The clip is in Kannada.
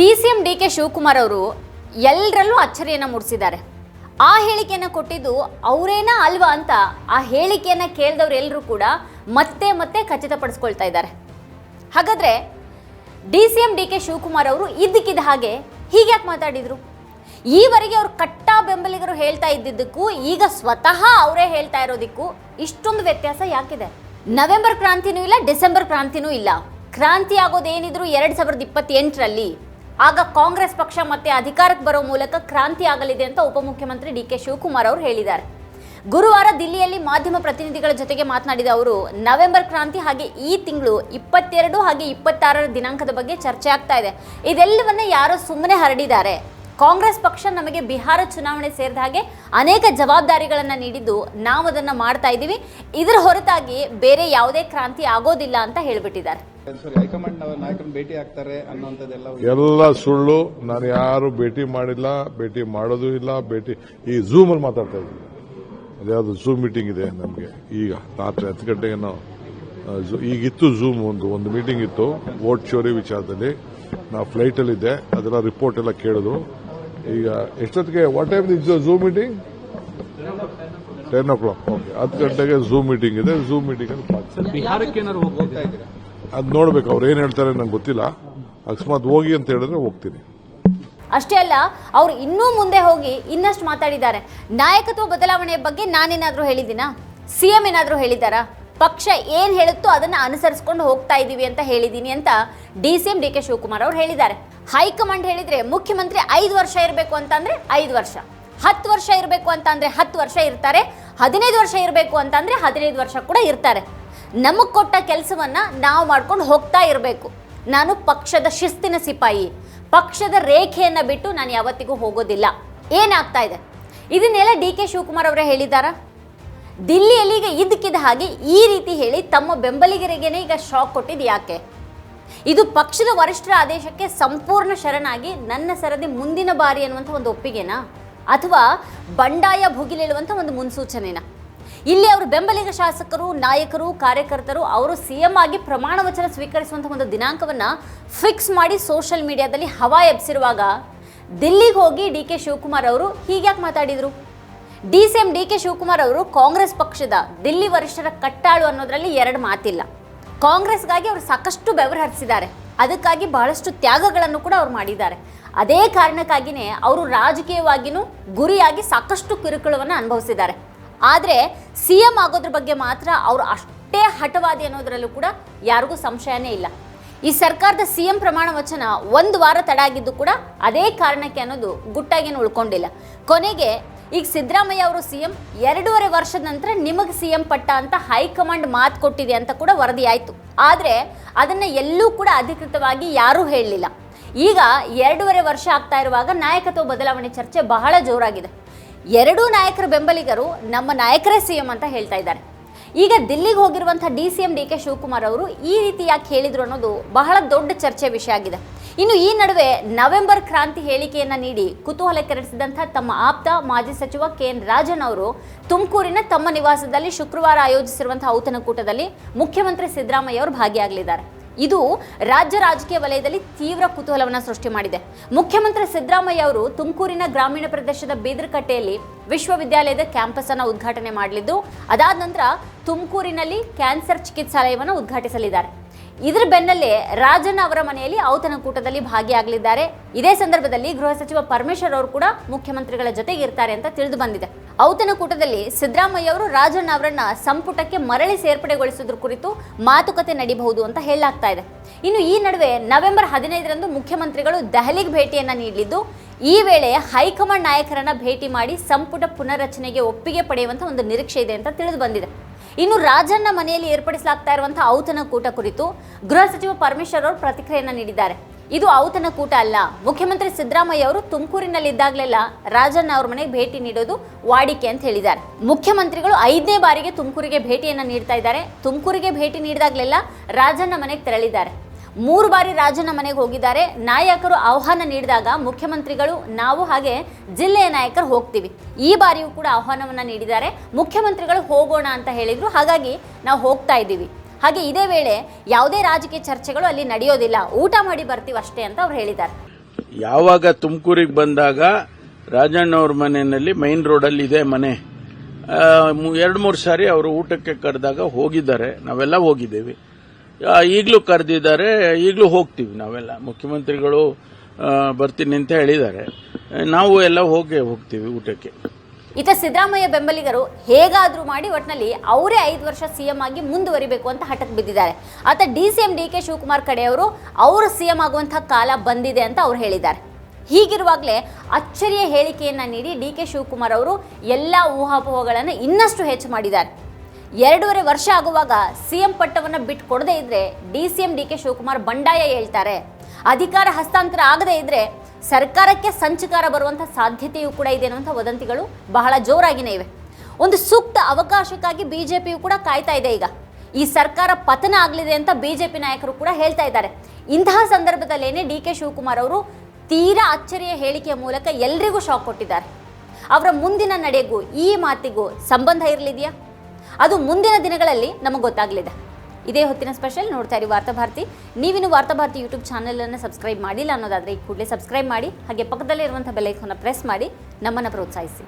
D C M D K Shivakumar ಅವರು ಎಲ್ಲರಲ್ಲೂ ಅಚ್ಚರಿಯನ್ನು ಮೂಡಿಸಿದ್ದಾರೆ. ಆ ಹೇಳಿಕೆಯನ್ನು ಕೊಟ್ಟಿದ್ದು ಅವರೇನಾ ಅಲ್ವಾ ಅಂತ ಆ ಹೇಳಿಕೆಯನ್ನು ಕೇಳಿದವ್ರು ಎಲ್ಲರೂ ಕೂಡ ಮತ್ತೆ ಮತ್ತೆ ಖಚಿತಪಡಿಸ್ಕೊಳ್ತಾ ಇದ್ದಾರೆ. ಹಾಗಾದ್ರೆ D C M D K Shivakumar ಅವರು ಇದ್ದಕ್ಕಿದ್ದ ಹಾಗೆ ಹೀಗ್ಯಾಕೆ ಮಾತಾಡಿದರು? ಈವರೆಗೆ ಅವರು ಕಟ್ಟ ಬೆಂಬಲಿಗರು ಹೇಳ್ತಾ ಇದ್ದಿದ್ದಕ್ಕೂ ಈಗ ಸ್ವತಃ ಅವರೇ ಹೇಳ್ತಾ ಇರೋದಕ್ಕೂ ಇಷ್ಟೊಂದು ವ್ಯತ್ಯಾಸ ಯಾಕಿದೆ? ನವೆಂಬರ್ ಕ್ರಾಂತಿನೂ ಇಲ್ಲ, ಡಿಸೆಂಬರ್ ಕ್ರಾಂತಿನೂ ಇಲ್ಲ. ಕ್ರಾಂತಿ ಆಗೋದೇನಿದ್ರು ಎರಡು ಸಾವಿರದ ಇಪ್ಪತ್ತೆಂಟರಲ್ಲಿ ಆಗ ಕಾಂಗ್ರೆಸ್ ಪಕ್ಷ ಮತ್ತೆ ಅಧಿಕಾರಕ್ಕೆ ಬರೋ ಮೂಲಕ ಕ್ರಾಂತಿ ಆಗಲಿದೆ ಅಂತ ಉಪಮುಖ್ಯಮಂತ್ರಿ ಡಿ ಕೆ ಶಿವಕುಮಾರ್ ಅವರು ಹೇಳಿದ್ದಾರೆ. ಗುರುವಾರ ದಿಲ್ಲಿಯಲ್ಲಿ ಮಾಧ್ಯಮ ಪ್ರತಿನಿಧಿಗಳ ಜೊತೆಗೆ ಮಾತನಾಡಿದ ಅವರು, ನವೆಂಬರ್ ಕ್ರಾಂತಿ ಹಾಗೆ ಈ ತಿಂಗಳು ಇಪ್ಪತ್ತೆರಡು ಹಾಗೆ ಇಪ್ಪತ್ತಾರರ ದಿನಾಂಕದ ಬಗ್ಗೆ ಚರ್ಚೆ ಆಗ್ತಾ ಇದೆ. ಇದೆಲ್ಲವನ್ನ ಯಾರೋ ಸುಮ್ಮನೆ ಹರಡಿದ್ದಾರೆ. ಕಾಂಗ್ರೆಸ್ ಪಕ್ಷ ನಮಗೆ ಬಿಹಾರ ಚುನಾವಣೆ ಸೇರಿದ ಹಾಗೆ ಅನೇಕ ಜವಾಬ್ದಾರಿಗಳನ್ನು ನೀಡಿದ್ದು ನಾವು ಅದನ್ನು ಮಾಡ್ತಾ ಇದ್ದೀವಿ. ಇದರ ಹೊರತಾಗಿ ಬೇರೆ ಯಾವುದೇ ಕ್ರಾಂತಿ ಆಗೋದಿಲ್ಲ ಅಂತ ಹೇಳಿಬಿಟ್ಟಿದ್ದಾರೆ. ಭೇಟಿ ಆಗ್ತಾರೆ ಎಲ್ಲ ಸುಳ್ಳು ನಾನು ಯಾರು ಭೇಟಿ ಮಾಡಿಲ್ಲ ಭೇಟಿ ಮಾಡೋದು ಇಲ್ಲ ಭೇಟಿ ಈ ಝೂಮ್ ಅಲ್ಲಿ ಮಾತಾಡ್ತಾ ಇದ್ದೀನಿ. ಅದ್ಯಾವುದು ಝೂಮ್ ಮೀಟಿಂಗ್ ಇದೆ ನಮಗೆ. ಈಗ ರಾತ್ರಿ ಹತ್ತು ಗಂಟೆಗೆ ನಾವು ಈಗಿತ್ತು ಝೂಮ್ ಒಂದು ಒಂದು ಮೀಟಿಂಗ್ ಇತ್ತು. ವೋಟ್ ಚೋರಿ ವಿಚಾರದಲ್ಲಿ. ನಾವು ಫ್ಲೈಟ್ ಅಲ್ಲಿ ಇದ್ದೆ. ಅದೆಲ್ಲ ರಿಪೋರ್ಟ್ ಎಲ್ಲ ಕೇಳಿದ್ರು. ಈಗ ಎಷ್ಟೊತ್ತಿಗೆ what time is Zoom meeting ten o'clock okay ಹತ್ತು ಗಂಟೆಗೆ ಝೂ ಮೀಟಿಂಗ್ ಇದೆ. ಝೂ ಮೀಟಿಂಗ್ ಅಲ್ಲಿ ಪಾಲ್ಗೊಳ್ತೀನಿ. ಬಿಹಾರಕ್ಕೆ ಏನಾದ್ರು ಹೋಗ್ತಾ ಇದ್ದೀರಾ? ಅದ್ ನೋಡ್ಬೇಕು ಅವ್ರು ಏನ್ ಹೇಳ್ತಾರೆ ನಂಗೆ ಗೊತ್ತಿಲ್ಲ. ಅಕಸ್ಮಾತ್ ಹೋಗಿ ಅಂತ ಹೇಳಿದ್ರೆ ಹೋಗ್ತೀನಿ. ಅಷ್ಟೇ ಅಲ್ಲ ಅವ್ರು ಇನ್ನೂ ಮುಂದೆ ಹೋಗಿ ಇನ್ನಷ್ಟು ಮಾತಾಡಿದ್ದಾರೆ. ನಾಯಕತ್ವ ಬದಲಾವಣೆಯ ಬಗ್ಗೆ ನಾನೇನಾದ್ರೂ ಹೇಳಿದ್ದೀನಾ? ಸಿ ಎಂ ಏನಾದರೂ ಹೇಳಿದ್ದಾರಾ? ಪಕ್ಷ ಏನು ಹೇಳುತ್ತೋ ಅದನ್ನು ಅನುಸರಿಸ್ಕೊಂಡು ಹೋಗ್ತಾ ಇದ್ದೀವಿ ಅಂತ ಹೇಳಿದ್ದೀನಿ ಅಂತ D C M D K Shivakumar ಅವರು ಹೇಳಿದ್ದಾರೆ. ಹೈಕಮಾಂಡ್ ಹೇಳಿದ್ರೆ ಮುಖ್ಯಮಂತ್ರಿ ಐದು ವರ್ಷ ಇರಬೇಕು ಅಂತಂದ್ರೆ ಐದು ವರ್ಷ, ಹತ್ತು ವರ್ಷ ಇರಬೇಕು ಅಂತ ಹತ್ತು ವರ್ಷ ಇರ್ತಾರೆ, ಹದಿನೈದು ವರ್ಷ ಇರಬೇಕು ಅಂತಂದ್ರೆ ಹದಿನೈದು ವರ್ಷ ಕೂಡ ಇರ್ತಾರೆ. ನಮಗೆ ಕೊಟ್ಟ ಕೆಲಸವನ್ನ ನಾವು ಮಾಡ್ಕೊಂಡು ಹೋಗ್ತಾ ಇರಬೇಕು. ನಾನು ಪಕ್ಷದ ಶಿಸ್ತಿನ ಸಿಪಾಯಿ, ಪಕ್ಷದ ರೇಖೆಯನ್ನ ಬಿಟ್ಟು ನಾನು ಯಾವತ್ತಿಗೂ ಹೋಗೋದಿಲ್ಲ. ಏನಾಗ್ತಾ ಇದೆ? ಇದನ್ನೆಲ್ಲ ಡಿ ಕೆ ಶಿವಕುಮಾರ್ ಅವರೇ ಹೇಳಿದ್ದಾರಾ ದಿಲ್ಲಿಯಲ್ಲಿ ಈಗ ಇದ್ದಕ್ಕಿದ್ದ ಹಾಗೆ ಈ ರೀತಿ ಹೇಳಿ ತಮ್ಮ ಬೆಂಬಲಿಗರಿಗೇನೆ ಈಗ ಶಾಕ್ ಕೊಟ್ಟಿದ್ದು ಯಾಕೆ? ಇದು ಪಕ್ಷದ ವರಿಷ್ಠರ ಆದೇಶಕ್ಕೆ ಸಂಪೂರ್ಣ ಶರಣಾಗಿ ನನ್ನ ಸರದಿ ಮುಂದಿನ ಬಾರಿ ಅನ್ನುವಂಥ ಒಂದು ಒಪ್ಪಿಗೆನಾ? ಅಥವಾ ಬಂಡಾಯ ಭುಗಿಲೇಳುವಂಥ ಒಂದು ಮುನ್ಸೂಚನೆನಾ? ಇಲ್ಲಿ ಅವರು ಬೆಂಬಲಿಗ ಶಾಸಕರು, ನಾಯಕರು, ಕಾರ್ಯಕರ್ತರು, ಅವರು ಸಿ ಎಂ ಆಗಿ ಪ್ರಮಾಣ ವಚನ ಸ್ವೀಕರಿಸುವಂಥ ಒಂದು ದಿನಾಂಕವನ್ನು ಫಿಕ್ಸ್ ಮಾಡಿ ಸೋಷಿಯಲ್ ಮೀಡಿಯಾದಲ್ಲಿ ಹವಾ ಎಬ್ಸಿರುವಾಗ ದಿಲ್ಲಿಗೆ ಹೋಗಿ ಡಿ ಕೆ ಶಿವಕುಮಾರ್ ಅವರು ಹೀಗ್ಯಾಕೆ ಮಾತಾಡಿದರು? D C M D K Shivakumar ಅವರು ಕಾಂಗ್ರೆಸ್ ಪಕ್ಷದ ದಿಲ್ಲಿ ವರಿಷ್ಠರ ಕಟ್ಟಾಳು ಅನ್ನೋದರಲ್ಲಿ ಎರಡು ಮಾತಿಲ್ಲ. ಕಾಂಗ್ರೆಸ್ಗಾಗಿ ಅವರು ಸಾಕಷ್ಟು ಬೆವರು ಹರಿಸಿದ್ದಾರೆ. ಅದಕ್ಕಾಗಿ ಬಹಳಷ್ಟು ತ್ಯಾಗಗಳನ್ನು ಕೂಡ ಅವ್ರು ಮಾಡಿದ್ದಾರೆ. ಅದೇ ಕಾರಣಕ್ಕಾಗಿಯೇ ಅವರು ರಾಜಕೀಯವಾಗಿಯೂ ಗುರಿಯಾಗಿ ಸಾಕಷ್ಟು ಕಿರುಕುಳವನ್ನು ಅನುಭವಿಸಿದ್ದಾರೆ. ಆದರೆ ಸಿ ಎಂ ಆಗೋದ್ರ ಬಗ್ಗೆ ಮಾತ್ರ ಅವರು ಅಷ್ಟೇ ಹಠವಾದಿ ಅನ್ನೋದರಲ್ಲೂ ಕೂಡ ಯಾರಿಗೂ ಸಂಶಯನೇ ಇಲ್ಲ. ಈ ಸರ್ಕಾರದ ಸಿ ಎಂ ಪ್ರಮಾಣ ವಚನ ಒಂದು ವಾರ ತಡ ಆಗಿದ್ದು ಕೂಡ ಅದೇ ಕಾರಣಕ್ಕೆ ಅನ್ನೋದು ಗುಟ್ಟಾಗೇನು ಉಳ್ಕೊಂಡಿಲ್ಲ. ಕೊನೆಗೆ ಈಗ ಸಿದ್ದರಾಮಯ್ಯ ಅವರು ಸಿ ಎಂ ಎರಡೂವರೆ ವರ್ಷದ ನಂತರ ನಿಮಗೆ ಸಿ ಎಂ ಪಟ್ಟ ಅಂತ ಹೈಕಮಾಂಡ್ ಮಾತು ಕೊಟ್ಟಿದೆ ಅಂತ ಕೂಡ ವರದಿ ಆಯಿತು. ಆದರೆ ಅದನ್ನು ಎಲ್ಲೂ ಕೂಡ ಅಧಿಕೃತವಾಗಿ ಯಾರೂ ಹೇಳಲಿಲ್ಲ. ಈಗ ಎರಡೂವರೆ ವರ್ಷ ಆಗ್ತಾ ಇರುವಾಗ ನಾಯಕತ್ವ ಬದಲಾವಣೆ ಚರ್ಚೆ ಬಹಳ ಜೋರಾಗಿದೆ. ಎರಡೂ ನಾಯಕರ ಬೆಂಬಲಿಗರು ನಮ್ಮ ನಾಯಕರೇ ಸಿ ಎಂ ಅಂತ ಹೇಳ್ತಾ ಇದ್ದಾರೆ. ಈಗ ದಿಲ್ಲಿಗೆ ಹೋಗಿರುವಂಥ D C M D K Shivakumar ಅವರು ಈ ರೀತಿ ಯಾಕೆ ಹೇಳಿದರು ಅನ್ನೋದು ಬಹಳ ದೊಡ್ಡ ಚರ್ಚೆ ವಿಷಯ ಆಗಿದೆ. ಇನ್ನು ಈ ನಡುವೆ ನವೆಂಬರ್ ಕ್ರಾಂತಿ ಹೇಳಿಕೆಯನ್ನ ನೀಡಿ ಕುತೂಹಲ ಕೆರಳಿಸಿದಂಥ ತಮ್ಮ ಆಪ್ತ ಮಾಜಿ ಸಚಿವ ಕೆ ಎನ್ ರಾಜನ್ ಅವರು ತುಮಕೂರಿನ ತಮ್ಮ ನಿವಾಸದಲ್ಲಿ ಶುಕ್ರವಾರ ಆಯೋಜಿಸಿರುವಂತಹ ಔತಣಕೂಟದಲ್ಲಿ ಮುಖ್ಯಮಂತ್ರಿ ಸಿದ್ದರಾಮಯ್ಯ ಅವರು ಭಾಗಿಯಾಗಲಿದ್ದಾರೆ. ಇದು ರಾಜ್ಯ ರಾಜಕೀಯ ವಲಯದಲ್ಲಿ ತೀವ್ರ ಕುತೂಹಲವನ್ನು ಸೃಷ್ಟಿ ಮಾಡಿದೆ. ಮುಖ್ಯಮಂತ್ರಿ ಸಿದ್ದರಾಮಯ್ಯ ಅವರು ತುಮಕೂರಿನ ಗ್ರಾಮೀಣ ಪ್ರದೇಶದ ಬೀದರ್ಕಟ್ಟೆಯಲ್ಲಿ ವಿಶ್ವವಿದ್ಯಾಲಯದ ಕ್ಯಾಂಪಸ್ ಅನ್ನು ಉದ್ಘಾಟನೆ ಮಾಡಲಿದ್ದು, ಅದಾದ ನಂತರ ತುಮಕೂರಿನಲ್ಲಿ ಕ್ಯಾನ್ಸರ್ ಚಿಕಿತ್ಸಾಲಯವನ್ನು ಉದ್ಘಾಟಿಸಲಿದ್ದಾರೆ. ಇದರ ಬೆನ್ನಲ್ಲೇ ರಾಜನ್ ಅವರ ಮನೆಯಲ್ಲಿ ಔತಣಕೂಟದಲ್ಲಿ ಭಾಗಿಯಾಗಲಿದ್ದಾರೆ. ಇದೇ ಸಂದರ್ಭದಲ್ಲಿ ಗೃಹ ಸಚಿವ ಪರಮೇಶ್ವರ್ ಅವರು ಕೂಡ ಮುಖ್ಯಮಂತ್ರಿಗಳ ಜೊತೆಗೆ ಇರ್ತಾರೆ ಅಂತ ತಿಳಿದು ಬಂದಿದೆ. ಔತಣಕೂಟದಲ್ಲಿ ಸಿದ್ದರಾಮಯ್ಯ ಅವರು ರಾಜನ್ ಅವರನ್ನ ಸಂಪುಟಕ್ಕೆ ಮರಳಿ ಸೇರ್ಪಡೆಗೊಳಿಸೋದ್ರ ಕುರಿತು ಮಾತುಕತೆ ನಡೀಬಹುದು ಅಂತ ಹೇಳಲಾಗ್ತಾ ಇದೆ. ಇನ್ನು ಈ ನಡುವೆ ನವೆಂಬರ್ ಹದಿನೈದರಂದು ಮುಖ್ಯಮಂತ್ರಿಗಳು ದೆಹಲಿಗೆ ಭೇಟಿಯನ್ನ ನೀಡಲಿದ್ದು, ಈ ವೇಳೆ ಹೈಕಮಾಂಡ್ ನಾಯಕರನ್ನ ಭೇಟಿ ಮಾಡಿ ಸಂಪುಟ ಪುನರ್ರಚನೆಗೆ ಒಪ್ಪಿಗೆ ಪಡೆಯುವಂತ ಒಂದು ನಿರೀಕ್ಷೆ ಇದೆ ಅಂತ ತಿಳಿದು ಬಂದಿದೆ. ಇನ್ನು ರಾಜಣ್ಣ ಮನೆಯಲ್ಲಿ ಏರ್ಪಡಿಸಲಾಗ್ತಾ ಇರುವಂತಹ ಔತಣಕೂಟ ಕುರಿತು ಗೃಹ ಸಚಿವ ಪರಮೇಶ್ವರ್ ಅವರು ಪ್ರತಿಕ್ರಿಯೆಯನ್ನು ನೀಡಿದ್ದಾರೆ. ಇದು ಔತಣಕೂಟ ಅಲ್ಲ. ಮುಖ್ಯಮಂತ್ರಿ ಸಿದ್ದರಾಮಯ್ಯ ಅವರು ತುಮಕೂರಿನಲ್ಲಿದ್ದಾಗಲೆಲ್ಲ ರಾಜಣ್ಣ ಅವ್ರ ಮನೆಗೆ ಭೇಟಿ ನೀಡೋದು ವಾಡಿಕೆ ಅಂತ ಹೇಳಿದ್ದಾರೆ. ಮುಖ್ಯಮಂತ್ರಿಗಳು ಐದನೇ ಬಾರಿಗೆ ತುಮಕೂರಿಗೆ ಭೇಟಿಯನ್ನು ನೀಡ್ತಾ ಇದ್ದಾರೆ. ತುಮಕೂರಿಗೆ ಭೇಟಿ ನೀಡಿದಾಗಲೆಲ್ಲ ರಾಜಣ್ಣ ಮನೆಗೆ ತೆರಳಿದ್ದಾರೆ. ಮೂರು ಬಾರಿ ರಾಜನ ಮನೆಗೆ ಹೋಗಿದ್ದಾರೆ. ನಾಯಕರು ಆಹ್ವಾನ ನೀಡಿದಾಗ ಮುಖ್ಯಮಂತ್ರಿಗಳು, ನಾವು ಹಾಗೆ ಜಿಲ್ಲೆಯ ನಾಯಕರು ಹೋಗ್ತೀವಿ. ಈ ಬಾರಿಯೂ ಕೂಡ ಆಹ್ವಾನವನ್ನು ನೀಡಿದ್ದಾರೆ. ಮುಖ್ಯಮಂತ್ರಿಗಳು ಹೋಗೋಣ ಅಂತ ಹೇಳಿದರು. ಹಾಗಾಗಿ ನಾವು ಹೋಗ್ತಾ ಇದ್ದೀವಿ. ಹಾಗೆ ಇದೇ ವೇಳೆ ಯಾವುದೇ ರಾಜಕೀಯ ಚರ್ಚೆಗಳು ಅಲ್ಲಿ ನಡೆಯೋದಿಲ್ಲ. ಊಟ ಮಾಡಿ ಬರ್ತೀವಿ ಅಷ್ಟೇ ಅಂತ ಅವ್ರು ಹೇಳಿದ್ದಾರೆ. ಯಾವಾಗ ತುಮಕೂರಿಗೆ ಬಂದಾಗ ರಾಜಣ್ಣವ್ರ ಮನೆಯಲ್ಲಿ ಮೈನ್ ರೋಡಲ್ಲಿ ಇದೆ ಮನೆ. ಎರಡು ಮೂರು ಸಾರಿ ಅವರು ಊಟಕ್ಕೆ ಕರೆದಾಗ ಹೋಗಿದ್ದಾರೆ. ನಾವೆಲ್ಲ ಹೋಗಿದ್ದೇವೆ. ಈಗಲೂ ಕರೆದಿದ್ದಾರೆ, ಈಗಲೂ ಹೋಗ್ತೀವಿ ನಾವೆಲ್ಲ. ಮುಖ್ಯಮಂತ್ರಿಗಳು ಬರ್ತೀನಿ ಅಂತ ಹೇಳಿದ್ದಾರೆ. ನಾವು ಎಲ್ಲ ಹೋಗೇ ಹೋಗ್ತೀವಿ ಊಟಕ್ಕೆ. ಈತ ಸಿದ್ದರಾಮಯ್ಯ ಬೆಂಬಲಿಗರು ಹೇಗಾದ್ರೂ ಮಾಡಿ ಒಟ್ಟಿನಲ್ಲಿ ಅವರೇ ಐದು ವರ್ಷ ಸಿಎಂ ಆಗಿ ಮುಂದುವರಿಬೇಕು ಅಂತ ಹಠಕ್ಕೆ ಬಿದ್ದಿದ್ದಾರೆ. ಆತ D C M D K Shivakumar ಕಡೆಯವರು ಅವರು ಸಿಎಂ ಆಗುವಂತಹ ಕಾಲ ಬಂದಿದೆ ಅಂತ ಅವ್ರು ಹೇಳಿದ್ದಾರೆ. ಹೀಗಿರುವಾಗಲೇ ಅಚ್ಚರಿಯ ಹೇಳಿಕೆಯನ್ನ ನೀಡಿ ಡಿ ಕೆ ಶಿವಕುಮಾರ್ ಅವರು ಎಲ್ಲ ಊಹಾಪೋಹಗಳನ್ನು ಇನ್ನಷ್ಟು ಹೆಚ್ಚು ಮಾಡಿದ್ದಾರೆ. ಎರಡೂವರೆ ವರ್ಷ ಆಗುವಾಗ ಸಿಎಂ ಪಟ್ಟವನ್ನು ಬಿಟ್ಟು ಕೊಡದೇ ಇದ್ರೆ D C M D K Shivakumar ಬಂಡಾಯ ಹೇಳ್ತಾರೆ. ಅಧಿಕಾರ ಹಸ್ತಾಂತರ ಆಗದೇ ಇದ್ರೆ ಸರ್ಕಾರಕ್ಕೆ ಸಂಚಕಾರ ಬರುವಂಥ ಸಾಧ್ಯತೆಯೂ ಕೂಡ ಇದೆ ಅನ್ನುವಂಥ ವದಂತಿಗಳು ಬಹಳ ಜೋರಾಗಿನೇ ಇವೆ. ಒಂದು ಸೂಕ್ತ ಅವಕಾಶಕ್ಕಾಗಿ ಬಿಜೆಪಿಯು ಕೂಡ ಕಾಯ್ತಾ ಇದೆ ಈಗ. ಈ ಸರ್ಕಾರ ಪತನ ಆಗಲಿದೆ ಅಂತ ಬಿಜೆಪಿ ನಾಯಕರು ಕೂಡ ಹೇಳ್ತಾ ಇದ್ದಾರೆ. ಇಂತಹ ಸಂದರ್ಭದಲ್ಲೇನೆ ಡಿ ಕೆ ಶಿವಕುಮಾರ್ ಅವರು ತೀರಾ ಅಚ್ಚರಿಯ ಹೇಳಿಕೆಯ ಮೂಲಕ ಎಲ್ರಿಗೂ ಶಾಕ್ ಕೊಟ್ಟಿದ್ದಾರೆ. ಅವರ ಮುಂದಿನ ನಡೆಗೂ ಈ ಮಾತಿಗೂ ಸಂಬಂಧ ಇರಲಿದೆಯಾ? ಅದು ಮುಂದಿನ ದಿನಗಳಲ್ಲಿ ನಮಗೆ ಗೊತ್ತಾಗಲಿದೆ. ಇದೇ ಹೊತ್ತಿನ ಸ್ಪೆಷಲ್ ನೋಡ್ತಾ ಇರಿ ವಾರ್ತಾಭಾರತಿ ನೀವಿನ್ನು ವಾರ್ತಾಭಾರತಿ ಯೂಟ್ಯೂಬ್ ಚಾನಲನ್ನು ಸಬ್ಸ್ಕ್ರೈಬ್ ಮಾಡಿಲ್ಲ ಅನ್ನೋದಾದರೆ ಈ ಕೂಡಲೇ ಸಬ್ಸ್ಕ್ರೈಬ್ ಮಾಡಿ, ಹಾಗೆ ಪಕ್ಕದಲ್ಲೇ ಇರುವಂಥ ಬೆಲೈಕನ್ನು ಪ್ರೆಸ್ ಮಾಡಿ, ನಮ್ಮನ್ನು ಪ್ರೋತ್ಸಾಹಿಸಿ.